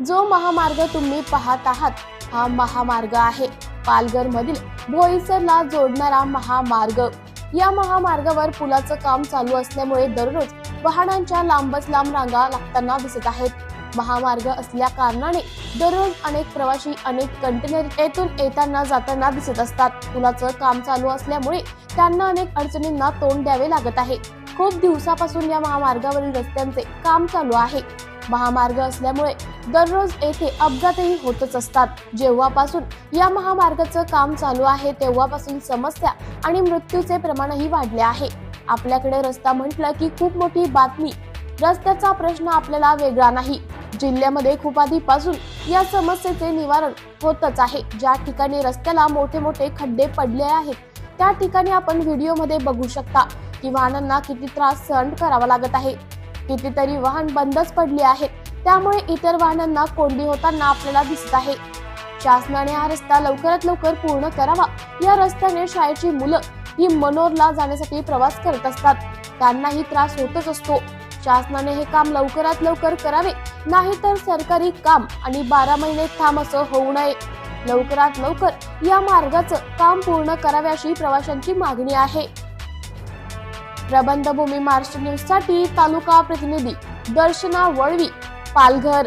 जो महामार्ग तुम्ही पाहत आहात हा महामार्ग आहे. पालघर मधील भोईसरला जोडणारा महामार्ग. या महामार्गावर पुलाचं काम चालू असल्यामुळे दररोज वाहनांच्या लांबच लांब रांगा लागताना दिसत आहेत. महामार्ग असल्या कारणाने दररोज अनेक प्रवासी अनेक कंटेनर येथून येताना जाताना दिसत असतात. पुलाचं काम चालू असल्यामुळे त्यांना अनेक अडचणींना तोंड द्यावे लागत आहे. खूप दिवसापासून या महामार्गावरील रस्त्यांचे काम चालू आहे. महामार्ग असल्यामुळे दररोज येथे अपघातही होतच असतात. जेव्हापासून या महामार्गाचं काम चालू आहे तेव्हापासून समस्या आणि मृत्यूचे प्रमाणही वाढले आहे. आपल्याकडे रस्ता म्हटलं की खूप मोठी बातमी. रस्त्याचा प्रश्न आपल्याला वेगळा नाही. जिल्ह्यामध्ये खूप आधीपासून या समस्येचे निवारण होतच आहे. ज्या ठिकाणी रस्त्याला मोठे मोठे खड्डे पडले आहेत त्या ठिकाणी आपण व्हिडिओमध्ये बघू शकता. की वाहनांना किती त्रास सहन करावा लागत आहे? कितीतरी वाहन बंदच पडले आहेत. त्यामुळे इतर वाहनांना कोंडी होताना आपल्याला दिसत आहे. शासनाने हा रस्ता लवकरात लवकर पूर्ण करावा. या रस्त्याने शाळेची मुलं ही मनोरला जाण्यासाठी प्रवास करत असतात. त्यांनाही त्रास होतच असतो. शासनाने हे काम लवकरात लवकर करावे. नाहीतर सरकारी काम आणि बारा महिने थांब असं होऊ नये. लवकरात लवकर या मार्गाचं काम पूर्ण करावे अशी प्रवाशांची मागणी आहे. प्रबंधभूमी महाराष्ट्र न्यूजसाठी तालुका प्रतिनिधी दर्शना वळवी पालघर.